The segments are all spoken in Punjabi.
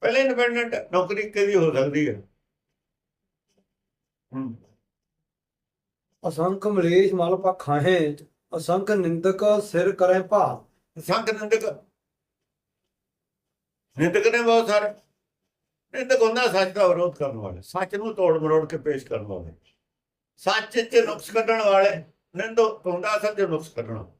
ਪਹਿਲੇ ਇੰਡੀਪੈਂਡੈਂਟ ਨੌਕਰੀ ਕਿਹਦੀ ਹੋ ਸਕਦੀ ਹੈ? ਹੂੰ। ਅਸੰਖ ਮਲੇਸ਼ ਮਲ ਪਖਾਹੇ ਅਸੰਖ ਨਿੰਦਕ ਸਿਰ ਕਰੇ ਭਾ ਸੰਤ ਨਿੰਦਕ? ਨਿੰਦਕ ਨੇ ਬਹੁਤ ਸਾਰੇ। ਨਿੰਦਕ ਹੁੰਦਾ ਸੱਚ ਦਾ ਵਿਰੋਧ ਕਰਨ ਵਾਲੇ ਸੱਚ ਨੂੰ ਤੋੜ ਮਰੋੜ ਕੇ ਪੇਸ਼ ਕਰਨ ਵਾਲੇ। ਸੱਚ 'ਚ ਨੁਕਸ ਕੱਢਣ ਵਾਲੇ ਨਿੰਦਕ ਹੁੰਦਾ ਅਸਲ 'ਚ ਨੁਕਸ ਕੱਢਣਾ।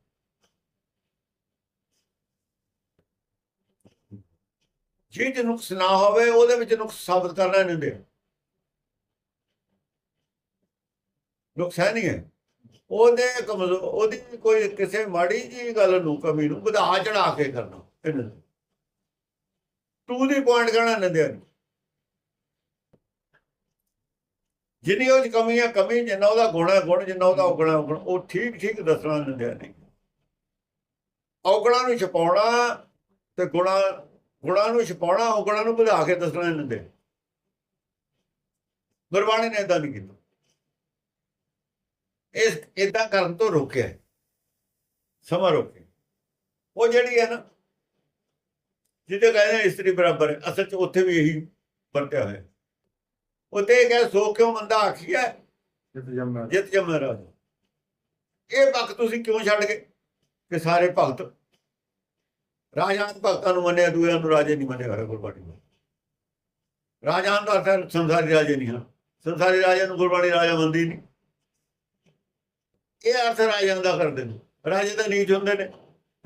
ਚੀਜ਼ ਚ ਨੁਕਸ ਨਾ ਹੋਵੇ, ਉਹਦੇ ਵਿੱਚ ਨੁਕਸ ਸਾਬਤ ਕਰਨਾ ਨਿੰਦੇ ਨੁਕਸ ਹੈ ਨਹੀਂ ਹੈ। ਉਹਦੇ ਕਮਜ਼ੋਰ ਉਹਦੀ ਕੋਈ ਕਿਸੇ ਮਾੜੀ ਜੀ ਗੱਲ ਨੂੰ, ਕਮੀ ਨੂੰ ਵਧਾ ਚੜਾ ਕੇ ਕਰਨਾ, ਇਹਨਾਂ। ਟੂ ਦੀ ਪੁਆਇੰਟ ਕਹਿਣਾ ਨਿੰਦਿਆ ਨਹੀਂ ਜਿੰਨੀ ਉਹ 'ਚ ਕਮੀ ਹੈ ਕਮੀ ਜਿੰਨਾ ਉਹਦਾ ਗੁਣ ਹੈ ਗੁਣ ਜਿੰਨਾ ਉਹਦਾ ਔਗਣਾ, ਔਗਣ, ਉਹ ਠੀਕ ਠੀਕ ਦੱਸਣਾ ਨਿੰਦਿਆ ਨਹੀਂ ਔਗਣਾ ਨੂੰ ਛਪਾਉਣਾ ਤੇ ਗੁਣਾ ਗੁਣਾ ਨੂੰ ਛਪਾਉਣਾ ਔਗਣਾ ਨੂੰ ਵਧਾ ਕੇ ਦੱਸਣਾ ਨਿੰਦਿਆ ਗੁਰਬਾਣੀ ਨੇ ਇਦਾਂ ਨਹੀਂ ਕੀਤਾ। ਇਸ ਇਦਾਂ ਕਰਨ ਤੋਂ ਰੋਕਿਆ। ਸਮਾਂ ਰੋਕੇ ਉਹ ਜਿਹੜੀ ਹੈ ਨਾ ਜਿਹਦੇ ਕਹਿੰਦੇ ਇਸਤਰੀ ਬਰਾਬਰ ਹੈ ਅਸਲ ਚ ਉੱਥੇ ਵੀ ਇਹੀ ਵਰਤਿਆ ਹੋਇਆ। ਹੈ। ਉੱਥੇ ਇਹ ਕਹੇ ਸੋ ਕਿਉਂ ਮੰਦਾ ਆਖੀਆ ਜਿਤ ਜੰਮੈ ਜਿਤ ਜਮੈ ਰਾਜ ਇਹ ਪੱਖ ਤੁਸੀਂ ਕਿਉਂ ਛੱਡ ਗਏ? ਕਿ ਸਾਰੇ ਭਗਤ ਰਾਜਾਂ ਭਗਤਾਂ ਨੂੰ ਮੰਨਿਆ, ਦੂਜਿਆਂ ਨੂੰ ਰਾਜੇ ਨਹੀਂ ਮੰਨਿਆ ਹੋਇਆ ਗੁਰਬਾਣੀ ਨੂੰ ਰਾਜਾਂ ਦਾ ਅਰਥ ਸੰਸਾਰੀ ਰਾਜੇ ਨਹੀਂ ਹਨ। ਸੰਸਾਰੀ ਰਾਜਿਆਂ ਨੂੰ ਗੁਰਬਾਣੀ ਰਾਜਾ ਮੰਨਦੀ ਨਹੀਂ। ਇਹ ਅਰਥ ਰਾਜਾਂ ਦਾ ਕਰਦੇ ਨੇ। ਰਾਜੇ ਦਾ ਨੀਚ ਹੁੰਦੇ ਨੇ।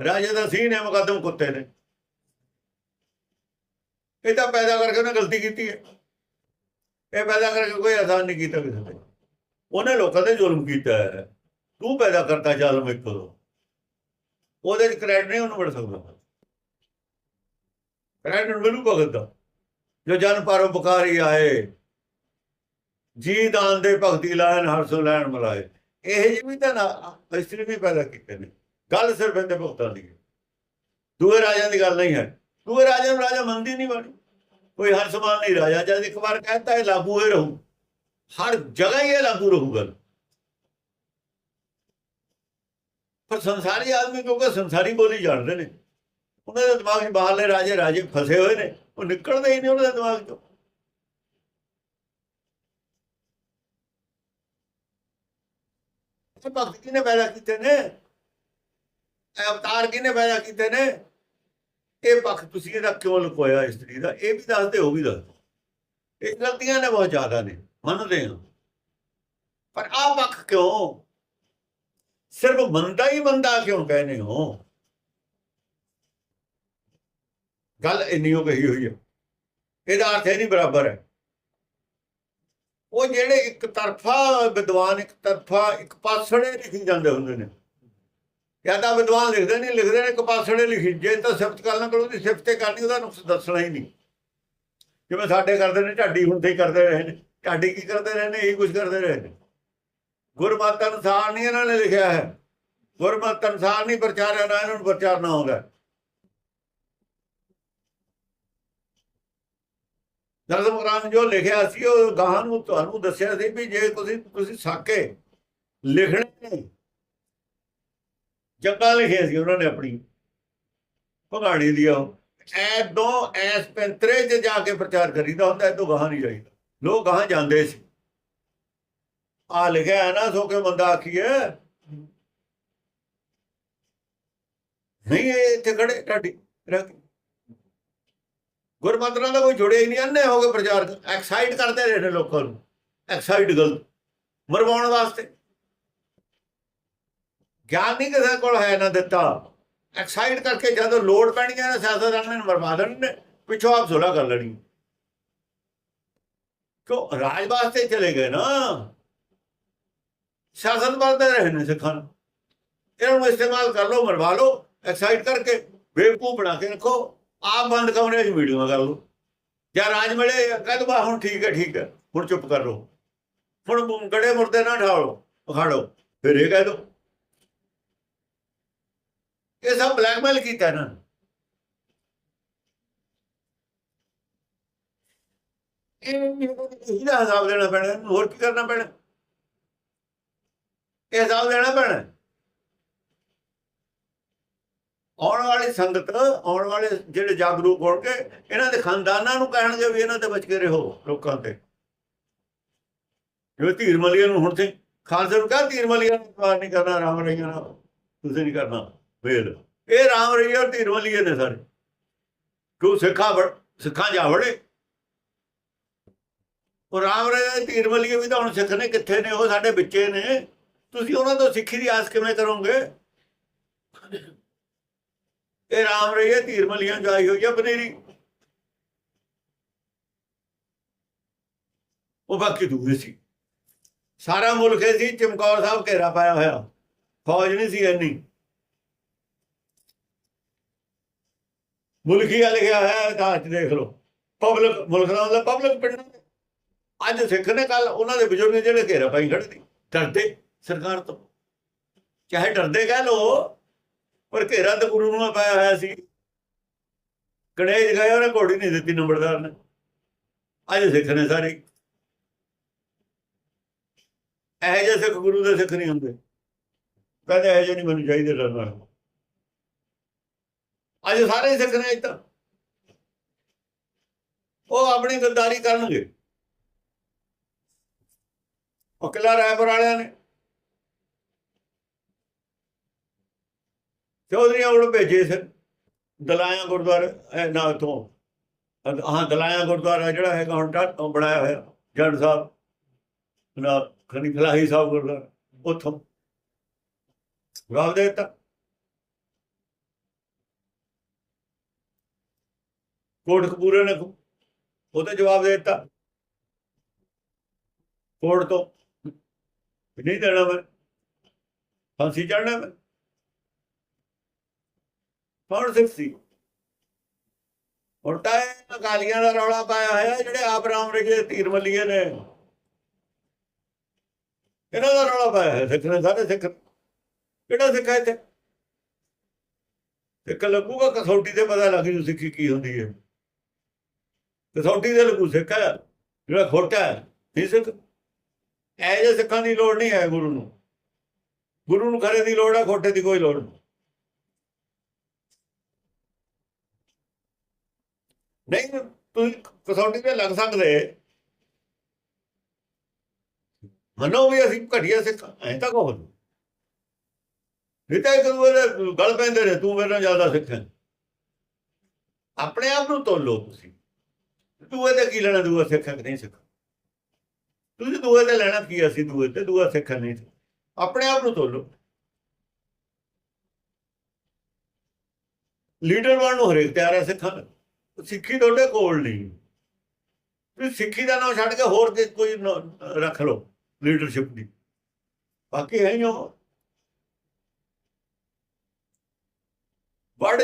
ਰਾਜੇ ਦਾ ਸੀਨ ਹੈ ਮੁਕੱਦਮ ਕੁੱਤੇ ਨੇ। ਇਹ ਤਾਂ ਪੈਦਾ ਕਰਕੇ ਉਹਨੇ ਗਲਤੀ ਕੀਤੀ ਹੈ। ਇਹ ਪੈਦਾ ਕਰਕੇ ਕੋਈ ਆਸਾਨ ਨਹੀਂ ਕੀਤਾ ਕਿਸੇ ਤੇ ਉਹਨੇ ਲੋਕਾਂ ਤੇ ਜ਼ੁਲਮ ਕੀਤਾ ਹੈ। ਤੂੰ ਪੈਦਾ ਕਰਤਾ ਜ਼ਾਲਮ ਇੱਕ ਤੋਂ। ਉਹਦੇ ਚ ਕ੍ਰੈਡਿਟ ਨਹੀਂ ਉਹਨੂੰ ਮਿਲ ਸਕਦਾ। ਕ੍ਰੈਡਿਟ ਮਿਲੂ ਭਗਤ ਦਾ ਜੋ ਜਨ ਪਰਉਪਕਾਰੀ ਆਏ ਜੀ ਦਾਨ ਦੇ ਭਗਤੀ ਲਾਇਨ ਹਰਸੋ ਲੈਣ ਮਲਾਏ। ਇਹ ਜਿਹੇ ਵੀ ਤਾਂ ਇਸਤਰੀ ਵੀ ਪੈਦਾ ਕੀਤੇ ਨੇ। ਗੱਲ ਸਿਰਫ ਇਹਦੇ ਭਗਤਾਂ ਦੀ ਹੈ। ਦੂਏ ਰਾਜਿਆਂ ਦੀ ਗੱਲ ਨਹੀਂ ਹੈ। ਦੂਏ ਰਾਜਿਆਂ ਨੂੰ ਰਾਜਾ ਮੰਨਦੀ ਨਹੀਂ ਬਣੀ। ਕੋਈ ਹਰ ਸਮਾਨ ਨਹੀਂ ਰਾਜਾ। ਜਦ ਇੱਕ ਵਾਰ ਕਹਿੰਦਾ ਇਹ ਲਾਗੂ ਹੀ ਰਹੂ। ਹਰ ਜਗ੍ਹਾ ਹੀ ਇਹ ਲਾਗੂ ਰਹੂਗਾ। ਪਰ ਸੰਸਾਰੀ ਆਦਮੀ ਕਿਉਂਕਿ ਸੰਸਾਰੀ ਬੋਲੀ ਜਾਣਦੇ ਨੇ। ਉਹਨਾਂ ਦੇ ਦਿਮਾਗ 'ਚ ਬਾਹਰਲੇ ਰਾਜੇ ਰਾਜੇ ਫਸੇ ਹੋਏ ਨੇ। ਉਹ ਨਿਕਲਦੇ ਹੀ ਨਹੀਂ ਉਹਨਾਂ ਦੇ ਦਿਮਾਗ 'ਚੋਂ। ਇਹ ਭਗਤ ਕਿਹਨੇ ਪੈਦਾ ਕੀਤੇ ਨੇ? ਇਹ ਅਵਤਾਰ ਕਿਹਨੇ ਪੈਦਾ ਕੀਤੇ ਨੇ? ਇਹ ਪੱਖ ਤੁਸੀਂ ਇਹਦਾ ਕਿਉਂ ਲੁਕੋਇਆ ਇਸਤਰੀ ਦਾ? ਇਹ ਵੀ ਦੱਸਦੇ, ਉਹ ਵੀ ਦੱਸਦੇ। ਇਹ ਗਲਤੀਆਂ ਨੇ ਬਹੁਤ ਜ਼ਿਆਦਾ ਨੇ। ਮੰਨਦੇ ਹਾਂ। ਪਰ ਆਹ ਪੱਖ ਕਿਉਂ? ਸਿਰਫ ਮੰਦਾ ਹੀ ਮੰਦਾ ਕਿਉਂ ਕਹਿੰਦੇ ਹੋ? ਗੱਲ ਇੰਨੀ ਹੋ ਗਈ ਹੋਈ ਹੈ ਇਹਦਾ ਅਰਥ ਇਹ ਨਹੀਂ ਬਰਾਬਰ ਹੈ। ਉਹ ਜਿਹੜੇ ਇੱਕ ਤਰਫਾ ਵਿਦਵਾਨ, ਇੱਕ ਤਰਫਾ, ਇੱਕ ਪਾਸੜੇ ਲਿਖੀ ਜਾਂਦੇ ਹੁੰਦੇ ਨੇ। ਜਾਂ ਤਾਂ ਵਿਦਵਾਨ ਲਿਖਦੇ ਨਹੀਂ, ਲਿਖਦੇ ਨੇ, ਇੱਕ ਪਾਸੜੇ ਲਿਖੀ। ਜੇ ਤਾਂ ਸਿਫਤ ਕਰਨਾ ਕਰੋ ਉਹਦੀ ਸਿਫਤ ਤੇ ਕਰਨੀ, ਉਹਦਾ ਨੁਕਸ ਦੱਸਣਾ ਹੀ ਨਹੀਂ। ਜਿਵੇਂ ਸਾਡੇ ਕਰਦੇ ਨੇ ਢਾਡੀ ਹੁਣ ਤੇ ਕਰਦੇ ਰਹੇ ਨੇ। ਢਾਡੀ ਕੀ ਕਰਦੇ ਰਹੇ ਨੇ? ਇਹ ਕੁਝ ਕਰਦੇ ਰਹੇ ਨੇ। ਗੁਰਮਤਿ ਅਨੁਸਾਰ ਨਹੀਂ ਇਹਨਾਂ ਨੇ ਲਿਖਿਆ ਹੈ। ਗੁਰਮਤਿ ਅਨੁਸਾਰ ਨਹੀਂ ਪ੍ਰਚਾਰਿਆ, ਨਾ ਇਹਨਾਂ ਨੂੰ ਪ੍ਰਚਾਰਨਾ ਹੁੰਦਾ ਦਰਦ ਕੁਰਾਨ ਜੋ ਲਿਖਿਆ ਸੀ, ਉਹ ਗਾਹਾਂ ਨੂੰ ਤੁਹਾਨੂੰ ਦੱਸਿਆ ਸੀ ਵੀ ਜੇ ਤੁਸੀਂ ਤੁਸੀਂ ਸਾਕੇ ਲਿਖਣੇ ਨੇ। ਜੱਗਾ ਲਿਖਿਆ ਸੀ ਉਹਨਾਂ ਨੇ ਆਪਣੀ ਭਗਾਣੀ ਦੀ ਉਹ। ਐਦੋਂ ਐਸ ਪੈਂਤਰੇ 'ਚ ਜਾ ਕੇ ਪ੍ਰਚਾਰ ਕਰੀਦਾ ਹੁੰਦਾ ਇਹ ਤੋਂ ਗਾਹਾਂ ਨਹੀਂ ਜਾਈਦਾ। ਲੋਕ ਗਾਹਾਂ ਜਾਂਦੇ ਸੀ। ਆ ਲਿਖਿਆ ਹੈ ਨਾ, ਸੋ ਕੇ ਬੰਦਾ ਆਖੀਏ, ਨਹੀਂ, ਇਹ ਇੱਥੇ ਖੜੇ, ਤੁਹਾਡੀ ਰੱਖ ਗੁਰਮੰਤਰਾਂ ਦਾ ਕੋਈ ਜੁੜਿਆ ਹੀ ਨਹੀਂ ਅੰਨੇ ਹੋ ਗਏ ਪ੍ਰਚਾਰ ਐਕਸਾਈਟ ਕਰਦੇ ਰਹੇ ਨੇ ਲੋਕਾਂ ਨੂੰ। ਐਕਸਾਈਟ ਗਲਤ। ਮਰਵਾਉਣ ਵਾਸਤੇ। ਗਿਆਨ ਨਹੀਂ ਕਿਸੇ ਕੋਲ ਹੈ ਨਾ ਦਿੱਤਾ। ਐਕਸਾਈਟ ਕਰਕੇ ਜਦੋਂ ਲੋੜ ਪੈਣੀ ਹੈ ਨਾ ਸਿਆਸਤਦਾਨਾਂ ਨੇ ਮਰਵਾ ਦੇਣ ਪਿੱਛੋਂ ਆਪ ਸੁਲਾ ਕਰ ਲੈਣੀ। ਕਿਉਂ? ਰਾਜ ਵਾਸਤੇ ਚਲੇ ਗਏ ਨਾ। ਸਿਆਸਤ ਕਰਦੇ ਰਹੇ ਨੇ ਸਿੱਖਾਂ ਨੂੰ। ਇਹਨਾਂ ਨੂੰ ਇਸਤੇਮਾਲ ਕਰ ਲਓ, ਮਰਵਾ ਲਓ। ਐਕਸਾਈਟ ਕਰਕੇ ਬੇਵਕੂਫ ਬਣਾ ਕੇ ਰੱਖੋ। ਆਪ ਬੰਦ ਕਮਰੇ 'ਚ ਵੀਡੀਓ ਕਰ ਲਓ ਜਾਂ ਰਾਜ ਮਿਲੇ, ਕਹਿ ਦੋ ਬਾ ਹੁਣ ਠੀਕ ਹੈ ਠੀਕ ਹੈ। ਹੁਣ ਚੁੱਪ ਕਰ ਲਓ ਹੁਣ ਗੜੇ ਮੁਰਦੇ ਨਾ ਢਾਲੋ ਉਖਾੜੋ ਫਿਰ ਇਹ ਕਹਿ ਦੋ। ਇਹ ਸਭ ਬਲੈਕਮੇਲ ਕੀਤਾ ਨਾ। ਇਹ ਇਹਦਾ ਹਿਸਾਬ ਦੇਣਾ ਪੈਣਾ, ਇਹਨੂੰ ਹੋਰ ਕੀ ਕਰਨਾ ਪੈਣਾ? ਇਹ ਹਿਸਾਬ ਦੇਣਾ ਪੈਣਾ? ਆਉਣ ਵਾਲੀ ਸੰਗਤ, ਆਉਣ ਵਾਲੇ ਜਿਹੜੇ ਜਾਗਰੂਕ ਹੋਣਗੇ ਇਹਨਾਂ ਦੇ ਖਾਨਦਾਨਾਂ ਨੂੰ ਕਹਿਣਗੇ ਵੀ ਇਹਨਾਂ ਤੇ ਬਚ ਕੇ ਰਹੋ ਲੋਕਾਂ ਤੇ। ਜਿਵੇਂ ਧੀਰ ਮਲੀਆਂ ਨੂੰ ਹੁਣ ਤੇ ਖਾਲਸੇ ਨੂੰ ਕਹਾ, ਧੀਰ ਮਲੀਆ ਨੂੰ ਇਤਵਾਰ ਨਹੀਂ ਕਰਨਾ, ਰਾਮ ਰਹੀਆਂ ਨਾਲ ਤੁਸੀਂ ਨਹੀਂ ਕਰਨਾ, ਵੇਲ। ਇਹ ਰਾਮ ਰਹੀਆਂ ਔਰ ਧੀਰ ਮਲੀਆਂ ਨੇ ਸਾਰੇ। ਕਿਉਂ ਸਿੱਖਾਂ ਵੜ ਸਿੱਖਾਂ ਜਾ ਵੜੇ? ਉਹ ਰਾਮ ਰਹੀਆਂ ਧੀਰ ਮਲੀਆਂ ਵੀ ਤਾਂ ਹੁਣ ਸਿੱਖ ਨੇ, ਕਿੱਥੇ ਨੇ ਉਹ ਸਾਡੇ ਬੱਚੇ ਨੇ। ਤੁਸੀਂ ਉਹਨਾਂ ਤੋਂ ਸਿੱਖੀ ਦੀ ਆਸ ਕਿਵੇਂ ਕਰੋਗੇ? ਇਹ ਰਾਮ ਹੈ, ਧੀਰ ਮਲੀਆਂ ਜਾਈ ਹੋਈ ਆ ਬਨੇਰੀ। ਉਹ ਬਾਕੀ ਦੂਏ ਸੀ। ਸਾਰਾ ਮੁਲਕ ਸੀ, ਚਮਕੌਰ ਸਾਹਿਬ ਘੇਰਾ ਪਾਇਆ ਹੋਇਆ। ਫੌਜ ਨਹੀਂ ਸੀ ਇੰਨੀ। ਮੁਲਕੀ ਆ ਲਿਖਿਆ ਹੋਇਆ ਇਤਿਹਾਸ 'ਚ ਦੇਖ ਲਓ। ਪਬਲਿਕ, ਮੁਲਕ ਦਾ ਮਤਲਬ ਪਬਲਿਕ ਪਿੰਡਾਂ ਦੇ। ਅੱਜ ਸਿੱਖ ਨੇ ਕੱਲ ਉਹਨਾਂ ਦੇ ਬਜ਼ੁਰਗ ਜਿਹੜੇ ਘੇਰਾ ਪਾਈ ਖੜੇ ਡਰਦੇ, ਸਰਕਾਰ ਤੋਂ। ਚਾਹੇ ਡਰਦੇ ਕਹਿ ਲੋ ਪਰ ਘੇਰਾ ਤਾਂ ਗੁਰੂ ਨੂੰ ਪਾਇਆ ਹੋਇਆ ਸੀ। ਕੜੇਜ ਗਏ ਉਹਨੇ ਘੋੜੀ ਨਹੀਂ ਦਿੱਤੀ ਨੰਬਰਦਾਰ ਨੇ। ਅੱਜ ਸਿੱਖ ਨੇ ਸਾਰੇ। ਇਹ ਜਿਹੇ ਸਿੱਖ ਗੁਰੂ ਦੇ ਸਿੱਖ ਨਹੀਂ ਹੁੰਦੇ। ਕਹਿੰਦੇ ਇਹ ਜਿਹੇ ਨਹੀਂ ਮੈਨੂੰ ਚਾਹੀਦੇ ਡਰਨਾ ਅੱਜ ਸਾਰੇ ਸਿੱਖ ਨੇ ਇੱਦਾਂ ਉਹ ਆਪਣੀ ਗੱਦਾਰੀ ਕਰਨਗੇ। ਉਹ ਕਿਲਾ ਰਾਏਪੁਰ ਵਾਲਿਆਂ ਨੇ। ਚੌਧਰੀਆਂ ਕੋਲ ਭੇਜੇ ਸਨ ਦਲਾਇਆ ਗੁਰਦੁਆਰਾ ਨਾ ਤੋਂ ਹਾਂ, ਦਲਾਇਆ ਗੁਰਦੁਆਰਾ ਜਿਹੜਾ ਹੈਗਾ ਹੁਣ ਤਾਂ ਬਣਾਇਆ ਹੋਇਆ, ਜੱਟ ਸਾਹਿਬ। ਨਾ ਖਨੀ ਖਲਾਹੀ ਸਾਹਿਬ ਗੁਰਦੁਆਰਾ, ਉੱਥੋਂ। ਜਵਾਬ ਦੇ ਦਿੱਤਾ ਕੋਟ ਕਪੂਰੇ ਨੇ ਉਹਤੇ ਜਵਾਬ ਦੇ ਦਿੱਤਾ। ਕੋਟ ਤੋਂ। ਨਹੀਂ ਦੇਣਾ ਮੈਂ। ਫਾਂਸੀ ਚੜਨਾ ਮੈਂ। ਕੌਣ ਸਿੱਖ ਸੀ? ਉਲਟਾ ਇਹ ਅਕਾਲੀਆਂ ਦਾ ਰੌਲਾ ਪਾਇਆ ਹੋਇਆ, ਜਿਹੜੇ ਆਪ ਰਾਮ ਰਜੇ ਤੀਰ ਮੱਲੀਏ ਨੇ। ਇਹਨਾਂ ਦਾ ਰੌਲਾ ਪਾਇਆ ਹੈ ਸਿੱਖ ਨੇ ਸਾਰੇ ਸਿੱਖ। ਕਿਹੜਾ ਸਿੱਖ ਹੈ ਇੱਥੇ? ਸਿੱਖ ਲੱਗੂਗਾ, ਕਸੌਟੀ ਤੇ ਪਤਾ ਲੱਗ ਜੂ ਸਿੱਖੀ ਕੀ ਹੁੰਦੀ ਹੈ। ਕਸੌਟੀ ਦੇ ਲੱਗੂ ਸਿੱਖ ਹੈ, ਜਿਹੜਾ ਖੋਟਾ ਹੈ, ਨਹੀਂ ਸਿੱਖ। ਐ ਜੇ ਸਿੱਖਾਂ ਦੀ ਲੋੜ ਨਹੀਂ ਹੈ ਗੁਰੂ ਨੂੰ। ਗੁਰੂ ਨੂੰ ਖਰੇ ਦੀ ਲੋੜ ਹੈ, ਖੋਟੇ ਦੀ ਕੋਈ ਲੋੜ ਨਹੀਂ। ਨਹੀਂ, ਤੁਸੀਂ ਕਸੌਟੀ ਤੇ ਲੱਗ ਸਕਦੇ। ਮੰਨੋ ਵੀ ਅਸੀਂ ਘਟੀਆ ਸਿੱਖ, ਐਂ ਤਾਂ ਕਹੋ। ਨਹੀਂ ਤਾਂ ਇੱਕ ਦੂਏ ਦੇ ਗਲ ਪੈਂਦੇ ਨੇ, ਤੂੰ ਮੇਰੇ ਨਾਲ ਜ਼ਿਆਦਾ ਸਿੱਖ। ਹੈ ਆਪਣੇ ਆਪ ਨੂੰ ਤੋਲੋ ਤੁਸੀਂ। ਦੂਏ ਤੇ ਕੀ ਲੈਣਾ, ਦੂਆ ਸਿੱਖ ਹੈ ਨਹੀਂ ਸਿੱਖ ਤੁਸੀਂ ਦੂਏ ਤੇ ਲੈਣਾ ਕੀ ਅਸੀਂ ਦੂਏ ਤੇ, ਦੂਆ ਸਿੱਖ ਹੈ ਨਹੀਂ। ਆਪਣੇ ਆਪ ਨੂੰ ਤੋਲੋ। ਲੀਡਰ ਬਣਨ ਨੂੰ ਹਰੇਕ ਤਿਆਰ ਹੈ ਸਿੱਖਾਂ ਦਾ ਸਿੱਖੀ ਤੁਹਾਡੇ ਕੋਲ ਨਹੀਂ। ਤੁਸੀਂ ਸਿੱਖੀ ਦਾ ਨਾਮ ਛੱਡ ਕੇ ਹੋਰ ਕੋਈ ਰੱਖ ਲਓ ਲੀਡਰਸ਼ਿਪ ਦੀ। ਬਾਕੀ ਹੈ ਹੀ ਉਹ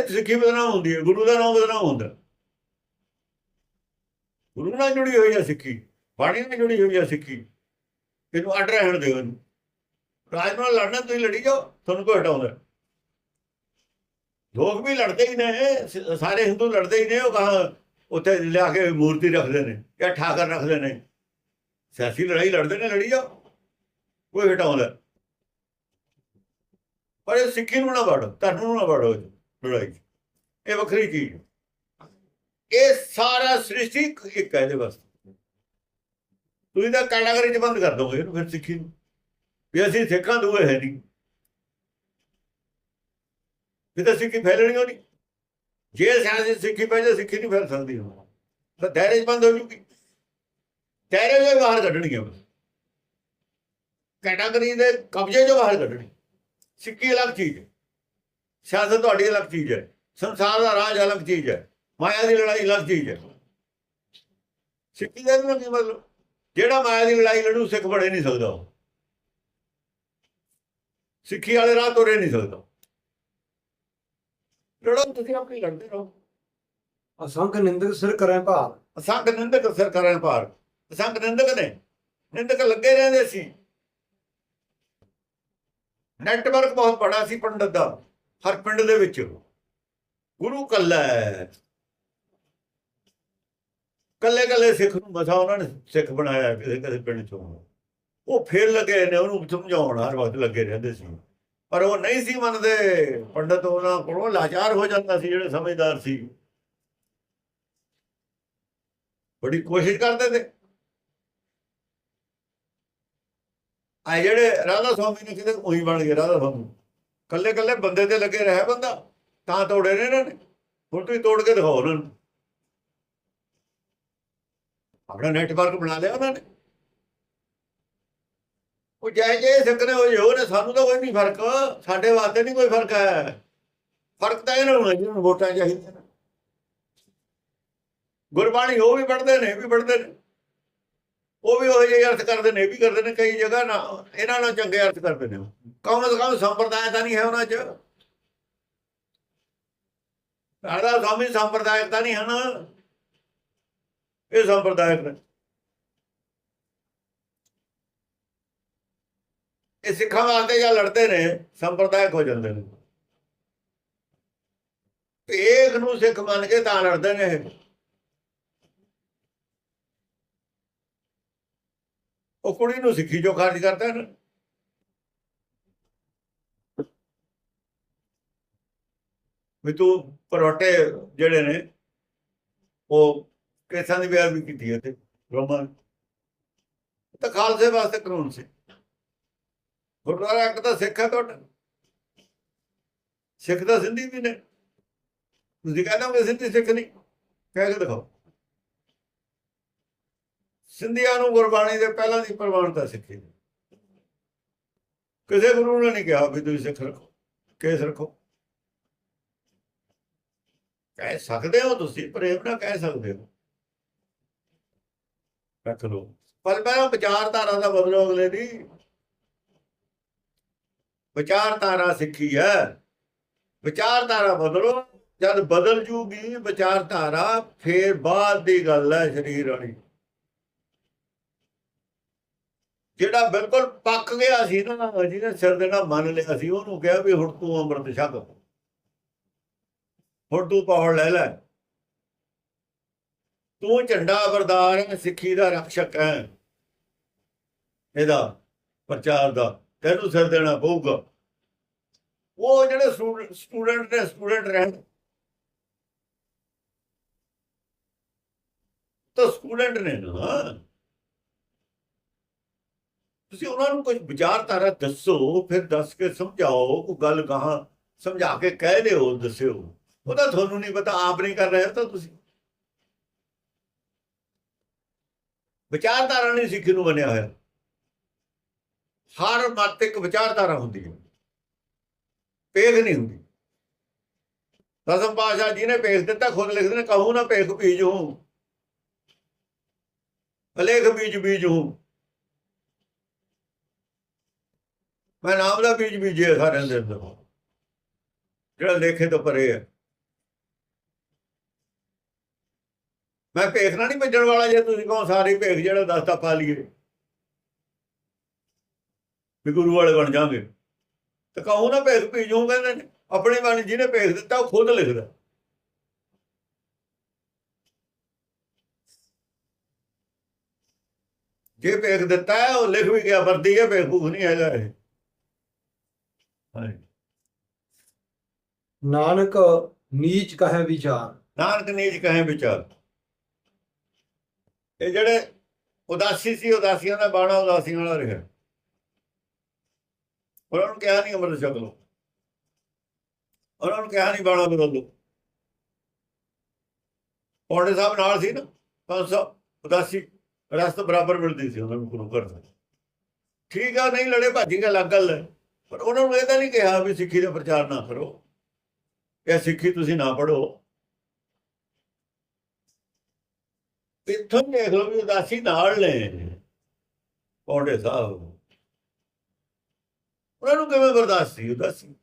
ਸਿੱਖੀ ਬਦਨਾਮ ਹੁੰਦੀ ਹੈ, ਗੁਰੂ ਦਾ ਨਾਮ ਬਦਨਾਮ ਹੁੰਦਾ ਗੁਰੂ ਨਾਲ ਜੁੜੀ ਹੋਈ ਹੈ ਸਿੱਖੀ, ਬਾਣੀ ਨਾਲ ਜੁੜੀ ਹੋਈ ਹੈ ਸਿੱਖੀ। ਇਹਨੂੰ ਅੱਡ ਰਹਿਣ ਦਿਓ ਇਹਨੂੰ। ਰਾਜ ਨਾਲ ਲੜਨਾ, ਤੁਸੀਂ ਲੜੀ ਜਾਓ, ਤੁਹਾਨੂੰ ਕੋਈ ਹਟਾਉਂਦਾ। ਲੋਕ ਵੀ ਲੜਦੇ ਹੀ ਨੇ ਸਾਰੇ ਹਿੰਦੂ ਲੜਦੇ ਹੀ ਨੇ, ਉਹ ਕਹਾ ਉੱਥੇ ਲਿਆ ਕੇ ਮੂਰਤੀ ਰੱਖਦੇ ਨੇ ਜਾਂ ਠਾਕਰ ਰੱਖਦੇ ਨੇ। ਸਿਆਸੀ ਲੜਾਈ ਲੜਦੇ ਨੇ ਲੜੀ ਜਾਓ, ਕੋਈ ਹਟਾਉਂਦਾ ਪਰ ਇਹ ਸਿੱਖੀ ਨੂੰ ਨਾ ਵੜੋ, ਧਰਮ ਨੂੰ ਨਾ ਵੜੋ ਲੜਾਈ। 'ਚ। ਇਹ ਵੱਖਰੀ ਚੀਜ਼ ਇਹ ਸਾਰਾ ਸ੍ਰਿਸ਼ਟੀ ਇੱਕ ਹੈ ਇਹਦੇ ਵਾਸਤੇ। ਤੁਸੀਂ ਤਾਂ ਕੈਟਾਗਰੀ 'ਚ ਬੰਦ ਕਰ ਦੋਗੇ ਇਹਨੂੰ ਫਿਰ ਸਿੱਖੀ ਨੂੰ। ਵੀ ਅਸੀਂ ਸਿੱਖਾਂ ਦੂਏ ਹੈ ਨਹੀਂ। ਇਹ ਤਾਂ ਸਿੱਖੀ ਫੈਲਣੀ ਹੋਣੀ ਜੇ ਸਿਆਸੀ ਸਿੱਖੀ ਪੈ ਜੇ ਸਿੱਖੀ ਨਹੀਂ ਫੈਲ ਸਕਦੀ। ਤਾਂ ਦਾਇਰੇ 'ਚ ਬੰਦ ਹੋ ਜੂਗੀ। ਦਾਇਰੇ ਦੇ ਬਾਹਰ ਕੱਢਣਗੇ ਬਸ ਕੈਟਾਗਰੀ ਦੇ ਕਬਜ਼ੇ ਚੋਂ ਬਾਹਰ ਕੱਢਣੀ। ਸਿੱਖੀ ਅਲੱਗ ਚੀਜ਼ ਹੈ। ਸਿਆਸਤ ਤੁਹਾਡੀ ਅਲੱਗ ਚੀਜ਼ ਹੈ। ਸੰਸਾਰ ਦਾ ਰਾਜ ਅਲੱਗ ਚੀਜ਼ ਹੈ। ਮਾਇਆ ਦੀ ਲੜਾਈ ਅਲੱਗ ਚੀਜ਼ ਹੈ। ਸਿੱਖੀ ਦਾ ਵੀ ਕੀ ਮਤਲਬ? ਜਿਹੜਾ ਮਾਇਆ ਦੀ ਲੜਾਈ ਲੜੂ, ਸਿੱਖ ਬੜੇ ਨਹੀਂ ਸਕਦਾ ਉਹ। ਸਿੱਖੀ ਵਾਲੇ ਰਾਹ ਤੁਰੇ ਨਹੀਂ ਸਕਦਾ। ਲੜੋ ਤੁਸੀਂ ਆਪਣੀ ਲੜਦੇ ਰਹੋ। ਅਸੰਖ ਨਿੰਦਕ ਸਿਰ ਕਰੈ ਭਾਰ। ਅਸੰਖ ਨਿੰਦਕ ਸਿਰ ਕਰਨ ਪਾਰ ਅਸੰਖ ਨਿੰਦਕ ਨੇ ਨਿੰਦਕ ਲੱਗੇ ਰਹਿੰਦੇ ਸੀ। ਨੈਟਵਰਕ ਬਹੁਤ ਬੜਾ ਸੀ ਪੰਡਤ ਦਾ ਹਰ ਪਿੰਡ ਦੇ ਵਿੱਚ। ਗੁਰੂ ਕੱਲਾ ਹੈ। ਕੱਲੇ ਕੱਲੇ ਸਿੱਖ ਨੂੰ ਮਸਾ ਉਹਨਾਂ ਨੇ ਸਿੱਖ ਬਣਾਇਆ ਕਿਸੇ ਕਿਸੇ ਪਿੰਡ ਚੋਂ। ਉਹ ਫੇਰ ਲੱਗੇ ਨੇ ਉਹਨੂੰ ਸਮਝਾਉਣ ਹਰ ਵਕਤ ਲੱਗੇ ਰਹਿੰਦੇ ਸੀ। ਪਰ ਉਹ ਨਹੀਂ ਸੀ ਮੰਨਦੇ। ਪੰਡਤ ਉਹਨਾਂ ਕੋਲੋਂ ਲਾਚਾਰ ਹੋ ਜਾਂਦਾ ਸੀ, ਜਿਹੜੇ ਸਮਝਦਾਰ ਸੀ। ਬੜੀ ਕੋਸ਼ਿਸ਼ ਕਰਦੇ ਤੇ। ਆ ਜਿਹੜੇ ਰਾਧਾ ਸਵਾਮੀ ਨੇ ਕਿਤੇ ਉਹੀ ਬਣ ਗਏ, ਰਾਧਾ ਸਵਾਮੀ ਕੱਲੇ ਕੱਲੇ ਬੰਦੇ ਤੇ ਲੱਗੇ ਰਿਹਾ ਬੰਦਾ, ਤਾਂ ਤੋੜੇ ਨੇ ਇਹਨਾਂ ਨੇ। ਹੁਣ ਤੁਸੀਂ ਤੋੜ ਕੇ ਦਿਖਾਓ ਉਹਨਾਂ ਨੂੰ। ਆਪਣਾ ਨੈਟਵਰਕ ਬਣਾ ਲਿਆ ਉਹਨਾਂ ਨੇ। ਉਹ ਜੈ ਜੈ ਸਕਨੇ ਹੋ ਜੋ ਨੇ, ਸਾਨੂੰ ਤਾਂ ਕੋਈ ਨਹੀਂ ਫ਼ਰਕ। ਸਾਡੇ ਵਾਸਤੇ ਨਹੀਂ ਕੋਈ ਫ਼ਰਕ ਹੈ। ਫ਼ਰਕ ਤਾਂ ਇਹਨਾਂ ਨੂੰ ਜਿਹਨਾਂ ਨੂੰ ਵੋਟਾਂ ਚਾਹੀਦੀਆਂ ਨੇ। ਗੁਰਬਾਣੀ ਉਹ ਵੀ ਪੜ੍ਹਦੇ ਨੇ, ਇਹ ਵੀ ਪੜ੍ਹਦੇ ਨੇ। ਉਹ ਵੀ ਉਹ ਜਿਹੇ ਅਰਥ ਕਰਦੇ ਨੇ, ਇਹ ਵੀ ਕਰਦੇ ਨੇ, ਕਈ ਜਗ੍ਹਾ ਨਾ, ਇਹਨਾਂ ਨਾਲ ਚੰਗੇ ਅਰਥ ਕਰਦੇ ਨੇ। ਕਮ ਸੇ ਕਮ ਸੰਪਰਦਾਇ ਤਾਂ ਨਹੀਂ ਹੈ ਉਹਨਾਂ 'ਚ। ਰਾਧਾ ਸਵਾਮੀ ਸੰਪਰਦਾਇਕ ਤਾਂ ਨਹੀਂ ਹਨ ਇਹ ਸੰਪਰਦਾਇਕ ਨੇ। ਇਹ ਸਿੱਖਾਂ ਵਾਸਤੇ ਜਾਂ ਲੜਦੇ ਨੇ, ਸੰਪਰਦਾਇਕ ਹੋ ਜਾਂਦੇ ਨੇ। ਏਕ ਨੂੰ ਸਿੱਖ ਮੰਨ ਕੇ ਤਾਂ ਲੜਦੇ ਨੇ ਉਹ ਕੁੜੀ ਨੂੰ ਸਿੱਖੀ ਜੋ ਖਾਰਜ ਕਰਦਾ ਨੇ। ਵੀ ਤੂੰ ਪਰੋਟੇ ਜਿਹੜੇ ਨੇ, ਉਹ ਕੇਸਾਂ ਦੀ ਵਿਆਹ ਵੀ ਕੀਤੀ ਹੈ ਤੇ ਰੋਮਨ ਤਾਂ ਖਾਲਸੇ ਵਾਸਤੇ ਕਾਨੂੰਨ ਸੀ। ਗੁਰਦੁਆਰਾ ਇੱਕ ਤਾਂ ਸਿੱਖ ਹੈ ਤੁਹਾਡਾ। ਸਿੱਖ ਤਾਂ ਸਿੰਧੀ ਵੀ ਨੇ। ਤੁਸੀਂ ਕਹਿੰਦੇ ਹੋ ਸਿੰਧੀ ਸਿੱਖ ਨਹੀਂ। ਕਹਿ ਕੇ ਦਿਖਾਓ। ਸਿੰਧੀਆਂ ਨੂੰ ਗੁਰਬਾਣੀ ਦੇ ਪਹਿਲਾਂ ਦੀ ਪ੍ਰਵਾਨਤਾ ਸਿੱਖੀ ਕਿਸੇ ਗੁਰੂ ਨੇ ਨਹੀਂ ਕਿਹਾ ਵੀ ਤੁਸੀਂ ਸਿੱਖ ਰੱਖੋ, ਕੇਸ ਰੱਖੋ। ਕਹਿ ਸਕਦੇ ਹੋ ਤੁਸੀਂ, ਪ੍ਰੇਮ ਨਾਲ ਕਹਿ ਸਕਦੇ ਹੋ। ਰੱਖ ਲਓ। ਪਰ ਪਹਿਲਾਂ ਵਿਚਾਰਧਾਰਾ ਦਾ ਬਦਲੋ ਅਗਲੇ ਦੀ ਵਿਚਾਰਧਾਰਾ ਸਿੱਖੀ ਹੈ। ਵਿਚਾਰਧਾਰਾ ਬਦਲੋ, ਜਦ ਬਦਲ ਜੂਗੀ ਵਿਚਾਰਧਾਰਾ, ਫੇਰ ਬਾਅਦ ਦੀ ਗੱਲ ਹੈ ਸ਼ਰੀਰ ਵਾਲੀ। ਜਿਹੜਾ ਬਿਲਕੁਲ ਪੱਕ ਗਿਆ ਸੀ ਨਾ, ਜਿਹਨੇ ਸਿਰ ਦੇ ਨਾਲ ਮੰਨ ਲਿਆ ਸੀ, ਉਹਨੂੰ ਕਿਹਾ ਵੀ ਹੁਣ ਤੂੰ ਅੰਮ੍ਰਿਤ ਛਕ। ਹੁਣ ਤੂੰ ਪੌੜ ਲੈ ਲੈ। ਤੂੰ ਝੰਡਾ ਬਰਦਾਰ ਸਿੱਖੀ ਦਾ ਰਖਸ਼ਕ ਹੈ। ਇਹਦਾ ਪ੍ਰਚਾਰ ਦਾ। ਤੈਨੂੰ ਸਿਰ ਦੇਣਾ ਪਊਗਾ। ਉਹ ਜਿਹੜੇ ਸਟੂਡੈਂਟ ਨੇ, ਸਟੂਡੈਂਟ ਰਹਿਣ। ਤਾਂ ਸਟੂਡੈਂਟ ਨੇ ਨਾ। ਤੁਸੀਂ ਉਹਨਾਂ ਨੂੰ ਕੁਝ ਵਿਚਾਰਧਾਰਾ ਦੱਸੋ, ਫਿਰ ਦੱਸ ਕੇ ਸਮਝਾਓ, ਕੋਈ ਗੱਲ ਕਹਾ ਸਮਝਾ ਕੇ ਕਹਿ ਦਿਓ, ਦੱਸਿਓ। ਉਹ ਤਾਂ ਤੁਹਾਨੂੰ ਨਹੀਂ ਪਤਾ, ਆਪ ਨਹੀਂ ਕਰ ਰਹੇ ਤਾਂ ਤੁਸੀਂ। ਵਿਚਾਰਧਾਰਾ ਨਹੀਂ ਸਿੱਖੀ ਨੂੰ ਬਣਿਆ ਹੋਇਆ। ਹਰ ਮਤ ਇੱਕ ਵਿਚਾਰਧਾਰਾ ਹੁੰਦੀ ਹੈ। ਪੇਖ ਨਹੀਂ ਹੁੰਦੀ। ਦਸਮ ਪਾਸ਼ਾ ਜੀ ਨੇ ਪੇਖ ਦਿੱਤਾ, ਖੁਦ ਲਿਖਦੇ ਨੇ, ਕਹੂ ਨਾ ਪੇਖ ਹੂੰ। ਅਲੇਖ ਬੀਜ ਬੀਜ ਹੂੰ। ਮੈਂ ਨਾਮ ਦਾ ਬੀਜ ਬੀਜਿਆ ਸਾਰਿਆਂ ਦੇ ਅੰਦਰ। ਜਿਹੜਾ ਲੇਖੇ ਤੋਂ ਪਰੇ ਹੈ। ਮੈਂ ਭੇਖਣਾ ਨਹੀਂ ਭੇਜਣ ਵਾਲਾ, ਜੇ ਤੁਸੀਂ ਕਹੋ ਸਾਰੇ ਭੇਖ ਜਿਹੜਾ ਦਸਤਾ ਪਾ ਲਈਏ। ਵੀ ਗੁਰੂ ਵਾਲੇ ਬਣ ਜਾਾਂਗੇ ਤੇ ਕਹੋ ਨਾ ਭੇਖ ਭੇਜੂ ਕਹਿੰਦੇ ਨੇ। ਆਪਣੀ ਬਾਣੀ ਜਿਹਨੇ ਭੇਖ ਦਿੱਤਾ ਉਹ ਖੁਦ ਲਿਖਦਾ। ਜੇ ਭੇਖ ਦਿੱਤਾ ਉਹ ਲਿਖ ਵੀ ਗਿਆ ਵਰਦੀ ਹੈ ਭੂਖ ਨਹੀਂ ਹੈਗਾ ਇਹ। ਨਾਨਕ ਨੀਚ ਕਹੈ ਵਿਚਾਰ। ਨਾਨਕ ਨੀਚ ਕਹੇ ਵਿਚਾਰ। ਇਹ ਜਿਹੜੇ ਉਦਾਸੀ ਸੀ ਉਦਾਸੀਆਂ ਦਾ ਬਾਣਾ ਉਦਾਸੀਆਂ ਵਾਲਾ ਰਿਹਾ। ਉਹਨਾਂ ਨੂੰ ਕਿਹਾ ਨਹੀਂ ਅੰਮ੍ਰਿਤ ਛਕ ਲਓ। ਉਹਨਾਂ ਨੂੰ ਕਿਹਾ ਨਹੀਂ ਬਾਣਾ ਬਦਲ ਲਓ। ਪੌਂਡੇ ਸਾਹਿਬ ਨਾਲ ਸੀ ਨਾ 500 ਉਦਾਸੀ ਰਸਤ ਬਰਾਬਰ ਮਿਲਦੀ ਸੀ ਉਹਨਾਂ ਨੂੰ ਗੁਰੂ ਘਰ ਦਾ ਠੀਕ ਆ, ਨਹੀਂ ਲੜੇ ਭਾਜੀ ਕੇ ਲੱਗ ਗੱਲ ਹੈ ਪਰ ਉਹਨਾਂ ਨੂੰ ਇਹ ਤਾਂ ਨਹੀਂ ਕਿਹਾ ਵੀ ਸਿੱਖੀ ਦਾ ਪ੍ਰਚਾਰ ਨਾ ਕਰੋ। ਇਹ ਸਿੱਖੀ ਤੁਸੀਂ ਨਾ ਪੜੋ ਇੱਥੋਂ ਹੀ ਦੇਖ ਲਓ ਵੀ ਉਦਾਸੀ ਨਾਲ ਨੇ ਪੌਂਡੇ ਸਾਹਿਬ। ਉਹਨਾਂ ਨੂੰ ਕਿਵੇਂ ਬਰਦਾਸ਼ਤ ਸੀ? ਉਦਾਸੀ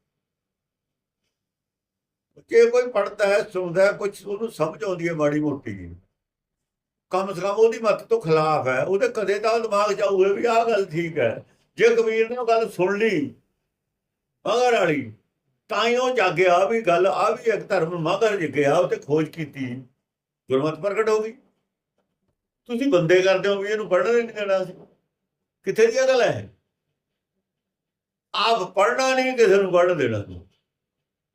ਜੇ ਕੋਈ ਪੜਦਾ ਹੈ, ਸੁਣਦਾ ਹੈ ਕੁਝ ਉਹਨੂੰ ਸਮਝ ਆਉਂਦੀ ਹੈ ਮਾੜੀ ਮੋਟੀ। ਕਮ ਸੇ ਕਮ ਉਹਦੀ ਮੱਤ ਤੋਂ ਖਿਲਾਫ ਹੈ। ਉਹਦੇ ਕਦੇ ਤਾਂ ਦਿਮਾਗ ਚ ਆਊਗਾ ਵੀ ਆਹ ਗੱਲ ਠੀਕ ਹੈ। ਜੇ ਕਬੀਰ ਨੇ ਉਹ ਗੱਲ ਸੁਣ ਲਈ, ਮਗਰ ਵਾਲੀ, ਤਾਂ ਹੀ ਉਹ ਜਾਗਿਆ ਵੀ ਗੱਲ ਆ ਵੀ ਇੱਕ ਧਰਮ ਮਗਰ ਗਿਆ ਉਹ ਤੇ ਖੋਜ ਕੀਤੀ। ਗੁਰਮਤ ਪ੍ਰਗਟ ਹੋ ਗਈ। ਤੁਸੀਂ ਬੰਦੇ ਕਰਦੇ ਹੋ ਵੀ ਇਹਨੂੰ ਪੜ੍ਹਨ ਨਹੀਂ ਦੇਣਾ ਸੀ। ਕਿੱਥੇ ਦੀ ਇਹ ਗੱਲ ਹੈ? ਆਪ ਪੜਨਾ ਨਹੀਂ ਕਿਸੇ ਨੂੰ ਪੜ੍ਹਨ ਦੇਣਾ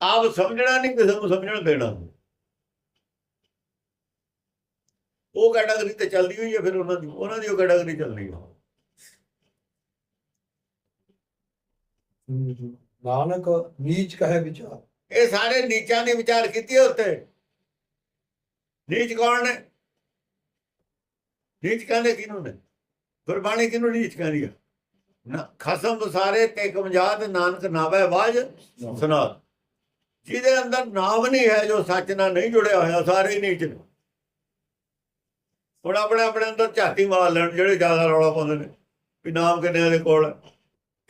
ਆਪ ਸਮਝਣਾ ਨਹੀਂ ਕਿਸੇ ਨੂੰ ਸਮਝਣ ਦੇਣਾ ਉਹ ਕੈਟਾਗਰੀ ਤੇ ਚੱਲਦੀ ਹੋਈ ਹੈ ਫਿਰ ਉਹਨਾਂ ਦੀ ਉਹਨਾਂ ਦੀ ਉਹ ਕੈਟਾਗਰੀ ਚੱਲਦੀ ਹੈ ਨਾਨਕ ਨੀਚ ਕਹੇ ਵਿਚਾਰ। ਇਹ ਸਾਰੇ ਨੀਚਾਂ ਨੇ ਵਿਚਾਰ ਕੀਤੀ ਉੱਤੇ। ਨੀਚ ਕੌਣ ਨੇ? ਨੀਚ ਕਹਿੰਦੇ ਕਿਹਨੂੰ ਨੇ? ਗੁਰਬਾਣੀ ਕਿਹਨੂੰ ਨੀਚ ਕਹਿੰਦੀ ਆ? ਖਸਮ ਵਸਾਰੇ ਤੇ ਕਮਜਾਤ ਨਾਨਕ ਨਾਵੇ ਬਾਜ ਸੁਣਾ ਜਿਹਦੇ ਅੰਦਰ ਨਾਮ ਨਹੀਂ ਹੈ ਜੋ ਸੱਚ ਨਾਲ ਨਹੀਂ ਜੁੜਿਆ ਹੋਇਆ ਸਾਰੇ ਹੀ ਨੀਚ ਨੇ। ਹੁਣ ਆਪਣੇ ਆਪਣੇ ਅੰਦਰ ਝਾਤੀ ਮਾਰ ਲੈਣ ਜਿਹੜੇ ਜ਼ਿਆਦਾ ਰੌਲਾ ਪਾਉਂਦੇ ਨੇ ਵੀ ਨਾਮ ਕਿੰਨਿਆਂ ਦੇ ਕੋਲ ਹੈ,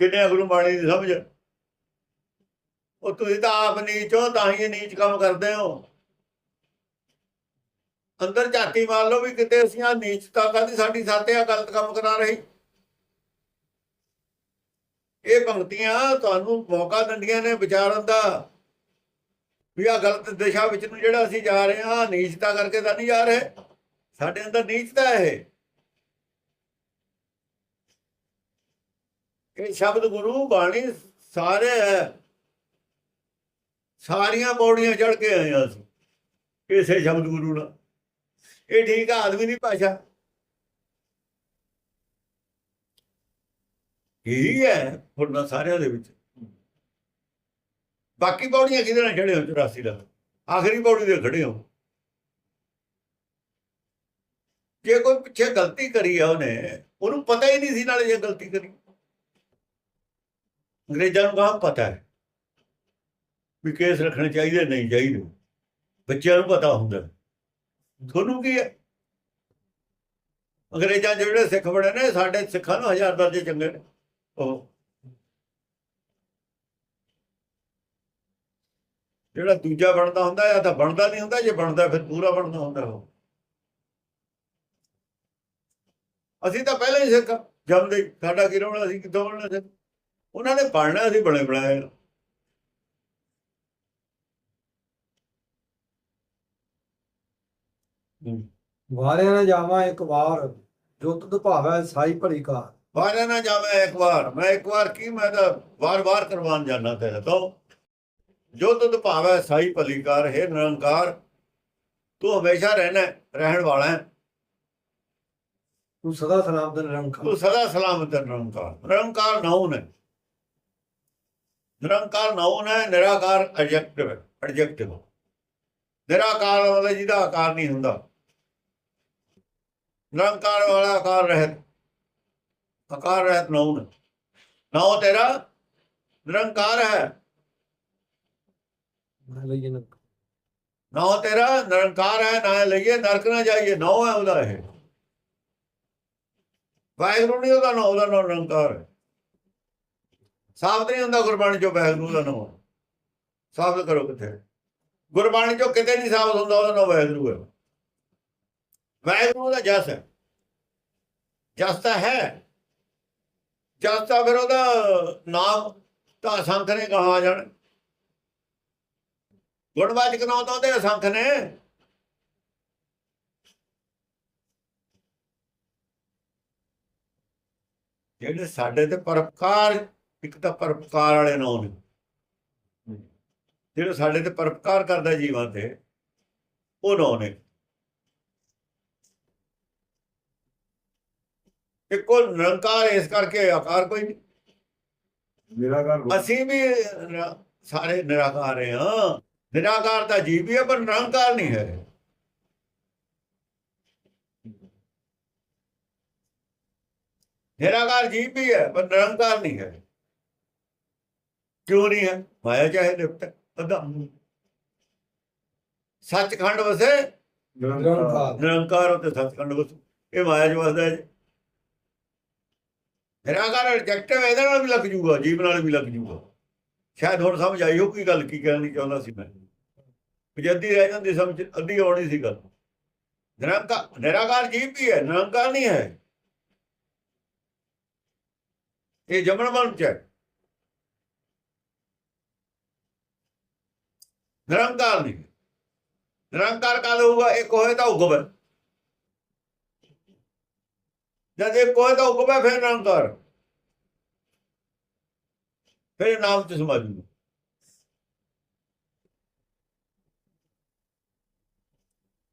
ਕਿੰਨੇ ਗੁਰੂ ਬਾਣੀ ਦੀ ਸਮਝ ਉਹ ਤੁਸੀਂ ਤਾਂ ਆਪ ਨੀਚ ਹੋ ਤਾਂ ਹੀ ਨੀਚ ਕੰਮ ਕਰਦੇ ਹੋ। ਅੰਦਰ ਝਾਤੀ ਮਾਰ ਲਓ ਵੀ ਕਿਤੇ ਅਸੀਂ ਆ ਨੀਚਤਾ ਕਾਦੀ ਸਾਡੀ ਸਾਥੇ ਆ ਗਲਤ ਕੰਮ ਕਰਾ ਰਹੀ। ਇਹ ਪੰਕਤੀਆਂ ਤੁਹਾਨੂੰ ਮੌਕਾ ਦਿੰਦੀਆਂ ਨੇ ਵਿਚਾਰਨ ਦਾ। ਵੀ ਆ ਗਲਤ ਦਿਸ਼ਾ ਵਿੱਚ ਨੂੰ ਜਿਹੜਾ ਅਸੀਂ ਜਾ ਰਹੇ ਹਾਂ ਨੀਚਤਾ ਕਰਕੇ ਤਾਂ ਨਹੀਂ ਜਾ ਰਹੇ। ਸਾਡੇ ਅੰਦਰ ਨੀਚਤਾ ਹੈ ਇਹ। ਸ਼ਬਦ ਗੁਰੂ ਬਾਣੀ ਸਾਰੇ ਹੈ ਸਾਰੀਆਂ ਪੌੜੀਆਂ ਚੜ ਕੇ ਆਏ ਹਾਂ ਅਸੀਂ ਇਸੇ ਸ਼ਬਦ ਗੁਰੂ ਨਾਲ। ਇਹ ਠੀਕ ਆ, ਆਦਮੀ ਦੀ ਭਾਸ਼ਾ। ਇਹੀ ਹੈ ਫੁਰਨਾ ਸਾਰਿਆਂ ਦੇ ਵਿੱਚ। ਬਾਕੀ ਪੌੜੀਆਂ ਕਿਹਦੇ ਨਾਲ ਚੜੇ ਹੋ 84 ਦਾ? ਆਖਰੀ ਪੌੜੀ ਦੇ ਖੜੇ ਹੋ। ਜੇ ਕੋਈ ਪਿੱਛੇ ਗਲਤੀ ਕਰੀ ਆ ਉਹਨੇ, ਉਹਨੂੰ ਪਤਾ ਹੀ ਨਹੀਂ ਸੀ ਨਾਲੇ ਜੇ ਗਲਤੀ ਕਰੀ। ਅੰਗਰੇਜ਼ਾਂ ਨੂੰ ਕਹਾਂ ਪਤਾ ਹੈ? ਵੀ ਕੇਸ ਰੱਖਣੇ ਚਾਹੀਦੇ, ਨਹੀਂ ਚਾਹੀਦੇ। ਬੱਚਿਆਂ ਨੂੰ ਪਤਾ ਹੁੰਦਾ। ਤੁਹਾਨੂੰ ਕੀ ਹੈ? ਅੰਗਰੇਜ਼ਾਂ 'ਚ ਜਿਹੜੇ ਸਿੱਖ ਬੜੇ ਨੇ, ਸਾਡੇ ਸਿੱਖਾਂ ਨੂੰ ਹਜ਼ਾਰ ਦਰਜੇ ਚੰਗੇ ਨੇ। ਉਹ ਜਿਹੜਾ ਦੂਜਾ ਬਣਦਾ ਹੁੰਦਾ, ਜਾਂ ਤਾਂ ਬਣਦਾ ਨਹੀਂ ਹੁੰਦਾ, ਜੇ ਬਣਦਾ ਫਿਰ ਪੂਰਾ ਬਣਦਾ ਹੁੰਦਾ ਉਹ। ਅਸੀਂ ਤਾਂ ਪਹਿਲਾਂ ਹੀ ਸਿੱਖ ਜੰਮਦੇ ਸਾਡਾ ਕੀ ਰੋਣਾ ਅਸੀਂ ਕਿੱਥੋਂ ਬਣਨਾ ਸਿੱਖ? ਉਹਨਾਂ ਨੇ ਬਣਨਾ ਅਸੀਂ ਬਣੇ ਬਣਾਏ ਆ। ਵਾਰਿਆ ਨਾ ਜਾਵਾਂ ਇੱਕ ਵਾਰ ਜੁੱਤ ਤੁਧ ਭਾਵੈ ਸਾਈ ਭਲੀ ਕਾਰ ਵਾਰਿਆ ਨਾ ਜਾਵੇਂ ਇੱਕ ਵਾਰ। ਮੈਂ ਇੱਕ ਵਾਰ ਕੀ ਮੈਂ ਤਾਂ ਵਾਰ-ਵਾਰ ਕਰਵਾਨ ਜਾਣਾ ਤੇਰੇ ਤੋਂ। ਜੋ ਤੁਧ ਭਾਵੈ ਸਾਈ ਭਲੀ ਕਰ ਹੈ ਨਿਰੰਕਾਰ ਤੂੰ ਹਮੇਸ਼ਾ ਰਹਿਣਾ ਰਹਿਣ ਵਾਲਾ ਹੈ। ਤੂੰ ਸਦਾ ਸਲਾਮ ਦੇ ਨਿਰੰਕਾਰ। ਤੂੰ ਸਦਾ ਸਲਾਮਤ ਨਿਰੰਕਾਰ। ਨਿਰੰਕਾਰ ਨਾਉਨ ਹੈ। ਨਿਰੰਕਾਰ ਨਾਉਨ ਹੈ ਨਿਰਾਕਾਰ ਐਡਜੈਕਟਿਵ ਹੈ ਐਡਜੈਕਟਿਵ ਨਿਰਾਕਾਰ ਵਾਲਾ ਜਿਹਦਾ ਆਕਾਰ ਨਹੀਂ ਹੁੰਦਾ। ਨਿਰੰਕਾਰ ਵਾਲਾ ਆਕਾਰ ਰਹਿਤ। ਆਕਾਰ ਰਹਿਤ ਨਾਉਨ ਨਾਉ ਤੇਰਾ ਨਿਰੰਕਾਰ ਹੈ। ਨਾ। ਨਾਉ ਤੇਰਾ ਨਿਰੰਕਾਰ ਹੈ ਨਾ ਲਈਏ ਨਰਕ ਨਾ ਜਾਈਏ ਨਾਉ ਹੈ ਉਹਦਾ ਇਹ। ਵਾਹਿਗੁਰੂ ਨਹੀਂ ਉਹਦਾ ਨਾਮ ਉਹਦਾ ਨਾਮ ਨਿਰੰਕਾਰ ਹੈ। ਸਾਬਤ ਨਹੀਂ ਹੁੰਦਾ ਗੁਰਬਾਣੀ ਚੋਂ ਵਾਹਿਗੁਰੂ ਦਾ ਨਾਮ ਸਾਬਤ ਕਰੋ ਕਿੱਥੇ? ਗੁਰਬਾਣੀ ਚੋਂ ਕਿਤੇ ਨਹੀਂ ਸਾਬਤ ਹੁੰਦਾ ਉਹਦਾ ਨਾਮ ਵਾਹਿਗੁਰੂ ਹੈ। ਵਾਹਿਗੁਰੂ ਦਾ ਜਸ ਹੈ। ਜਸ ਤਾਂ ਹੈ। ਜਸ ਤਾਂ ਫਿਰ ਉਹਦਾ ਨਾਮ ਤਾਂ ਸੰਖ ਨੇ ਕਹਾ ਜਾਣ। ਗੁਣਵਾਚਕ ਨਾਮ ਤਾਂ ਉਹਦੇ ਅਸੰਖ ਨੇ। ਜਿਹੜੇ ਸਾਡੇ ਤੇ ਪਰਪਕਾਰ ਇੱਕ ਤਾਂ ਪਰਪਕਾਰ ਵਾਲੇ ਨਾਮ ਨੇ। ਜਿਹੜੇ ਸਾਡੇ ਤੇ ਪਰਪਕਾਰ ਕਰਦਾ ਜੀਵਾਂ ਤੇ, ਉਹ ਨਾਮ ਨੇ। ਇੱਕੋ ਨਿਰੰਕਾਰ ਇਸ ਕਰਕੇ ਆਕਾਰ ਕੋਈ ਨਹੀਂ। ਨਿਰਾਕਾਰ ਅਸੀਂ ਵੀ ਸਾਰੇ ਨਿਰਾਕਾਰ ਹਾਂ। ਨਿਰਾਕਾਰ ਤਾਂ ਜੀਵ ਵੀ ਹੈ ਪਰ ਨਿਰੰਕਾਰ ਨਹੀਂ ਹੈ। ਨਿਰਾਕਾਰ ਜੀਵ ਵੀ ਹੈ ਪਰ ਨਿਰੰਕਾਰ ਨਹੀਂ ਹੈ। ਕਿਉਂ ਨਹੀਂ ਹੈ? ਮਾਇਆ ਚਾਹੇ ਲਿਪਤ ਅੱਧਾ। ਸੱਚਖੰਡ ਵਸੇ। ਨਿਰੰਕਾਰ। ਨਿਰੰਕਾਰ। ਅਤੇ ਸੱਚਖੰਡ ਵਸੇ। ਇਹ ਮਾਇਆ ਚ ਵਸਦਾ ਹੈ ਜੀ। ਨਿਰਾਕਾਰ ਐਡਜੈਕਟਿਵ ਇਹਦੇ ਨਾਲ ਵੀ ਲੱਗ ਜੂਗਾ ਜੀਵ ਨਾਲ ਵੀ ਲੱਗ ਜੂਗਾ। ਸ਼ਾਇਦ ਹੁਣ ਸਮਝ ਆਈ ਹੋ ਕੀ ਗੱਲ ਕੀ ਕਹਿਣੀ ਚਾਹੁੰਦਾ ਸੀ ਮੈਂ। ਜੇ ਅੱਧੀ ਰਹਿ ਜਾਂਦੀ ਸਮਝ, ਅੱਧੀ ਆਉਣੀ ਸੀ ਗੱਲ। ਨਿਰੰਕਾਰ ਨਿਰਾਕਾਰ ਜੀਵ ਵੀ ਹੈ, ਨਿਰੰਕਾਰ ਨਹੀਂ ਹੈ। ਇਹ ਜਮਨ ਮਨ ਚ ਹੈ। ਨਿਰੰਕਾਰ ਨਹੀਂ। ਨਿਰੰਕਾਰ ਕਾਲ ਹੋਊਗਾ? ਇੱਕ ਹੋਏ ਤਾਂ ਹੁਕਮ ਹੈ ਜਦ ਇੱਕ ਹੋਏ ਤਾਂ ਹੁਕਮ ਹੈ ਫਿਰ ਨਿਰੰਕਾਰ ਫਿਰ ਇਹ ਨਾਮ ਚ ਸਮਾ ਜੂਗਾ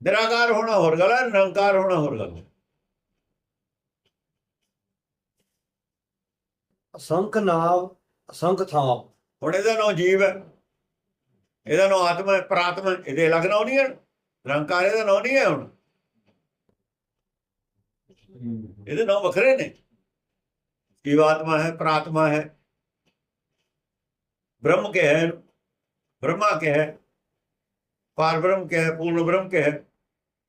ਨਿਰਾਕਾਰ ਹੋਣਾ ਹੋਰ ਗੱਲ ਹੈ ਨਿਰੰਕਾਰ ਹੋਣਾ ਹੋਰ ਗੱਲ ਹੈ। ਅਸੰਖ ਨਾਮ ਅਸੰਖ ਥਾਮ ਹੁਣ ਇਹਦਾ ਨਾਮ ਜੀਵ ਹੈ। ਇਹਦਾ ਨਾਮ ਆਤਮਾ ਹੈ ਪ੍ਰਾਤਮਾ। ਇਹਦੇ ਅਲੱਗ ਨਾਮ ਨਹੀਂ ਹੈ। ਨਿਰੰਕਾਰ ਇਹਦਾ ਨਾਮ ਨਹੀਂ ਹੈ ਹੁਣ। ਇਹਦੇ ਨਾਮ ਵੱਖਰੇ ਨੇ। ਜੀਵਾਤਮਾ ਹੈ, ਪ੍ਰਾਤਮਾ ਹੈ। ਬ੍ਰਹਮ ਕੇ ਹੈ, ਬ੍ਰਹਮਾ ਕੇ ਹੈ। ਪਾਰ ਬ੍ਰਹਮ ਕੇ ਹੈ, ਪੂਰਨ ਬ੍ਰਹਮ ਕੇ ਹੈ।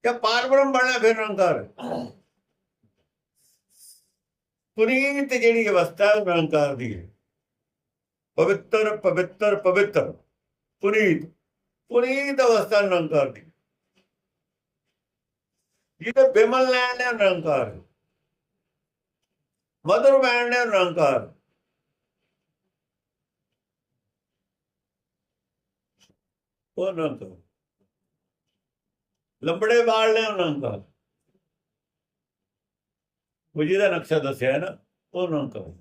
ਜਾਂ ਪਾਰ ਬ੍ਰਹਮ ਬਣਨਾ ਫਿਰ ਨਿਰੰਕਾਰ ਪੁਨੀਤ ਜਿਹੜੀ ਅਵਸਥਾ ਹੈ, ਉਹ ਨਿਰੰਕਾਰ ਦੀ ਹੈ। ਪਵਿੱਤਰ ਪਵਿੱਤਰ ਪਵਿੱਤਰ। ਪੁਨੀਤ ਪੁਨੀਤ ਅਵਸਥਾ ਨਿਰੰਕਾਰ ਦੀ। ਜਿਹਦੇ ਬਿਮਲ ਲੈਣ ਨੇ ਨਿਰੰਕਾਰ ਹੈ। ਮਦਰ ਬੈਣ ਨੇ ਨਿਰੰਕਾਰ ਉਹ ਨਿਰੰਕਾਰ ਲੰਬੜੇ ਵਾਲ ਨੇ ਨਿਰੰਕਾਰ ਉਹ ਜਿਹਦਾ ਨਕਸ਼ਾ ਦੱਸਿਆ ਨਾ ਉਹ ਨਿਰੰਕਾਰ